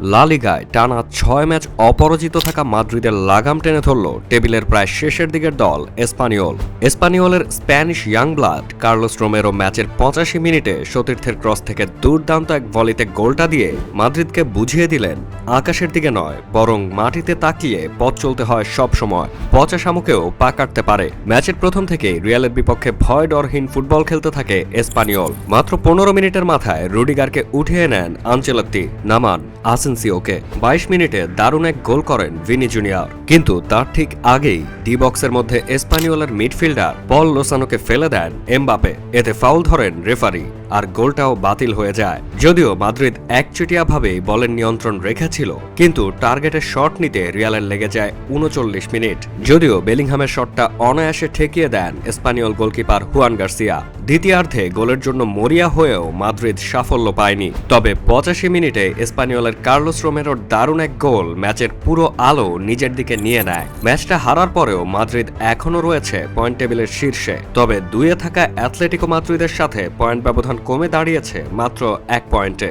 লা লিগায় টানা ছয় ম্যাচ অপরাজিত থাকা মাদ্রিদের লাগাম টেনে ধরল টেবিলের প্রায় শেষের দিকের দল Espanyol. এসপানিওলের Spanish young blood Carlos Romero ম্যাচের পঁচাশি মিনিটে সতীর্থের ক্রস থেকে দুর্দান্ত এক ভলিতে গোলটা দিয়ে মাদ্রিদকে বুঝিয়ে দিলেন আকাশের দিকে নয়, বরং মাটিতে তাকিয়ে পথ চলতে হয় সব সময়। পচা শামুকেও পা কাটতে পারে। ম্যাচের প্রথম থেকেই রিয়ালের বিপক্ষে ভয় ডরহীন ফুটবল খেলতে থাকে এসপানিওল মাত্র পনেরো মিনিটের মাথায় রুডিগারকে উঠিয়ে নেন আঞ্চেলত্তি। নামান আসেন্সিওকে। বাইশ মিনিটে দারুণ এক গোল করেন ভিনি জুনিয়র। কিন্তু তার ঠিক আগেই ডি বক্সের মধ্যে এসপানিওলের মিডফিল্ডার পল লোসানোকে ফেলে দেন এমবাপে। এতে ফাউল ধরেন রেফারি। আর গোলটাও বাতিল হয়ে যায়। যদিও মাদ্রিদ একচুটিয়াভাবে বলের নিয়ন্ত্রণ রেখেছিল, কিন্তু টার্গেটের শট নিতে রিয়ালের লেগে যায় উনচল্লিশ মিনিট। যদিও বেলিংহামের শটটা অনায়াসে ঠেকিয়ে দেন স্পানিয়ল গোলকিপার হুয়ান গার্সিয়া। দ্বিতীয়ার্ধে গোলের জন্য মরিয়া হয়েও মাদ্রিদ সাফল্য পায়নি। তবে পঁচাশি মিনিটে স্পানিওলের কার্লোস রোমেরোর দারুণ এক গোল ম্যাচের পুরো আলো নিজের দিকে নিয়ে নেয়। ম্যাচটা হারার পরেও মাদ্রিদ এখনও রয়েছে পয়েন্ট টেবিলের শীর্ষে। তবে দুয়ে থাকা অ্যাথলেটিকো মাদ্রিদের সাথে পয়েন্ট ব্যবধান কমে দাঁড়িয়েছে মাত্র এক পয়েন্টে।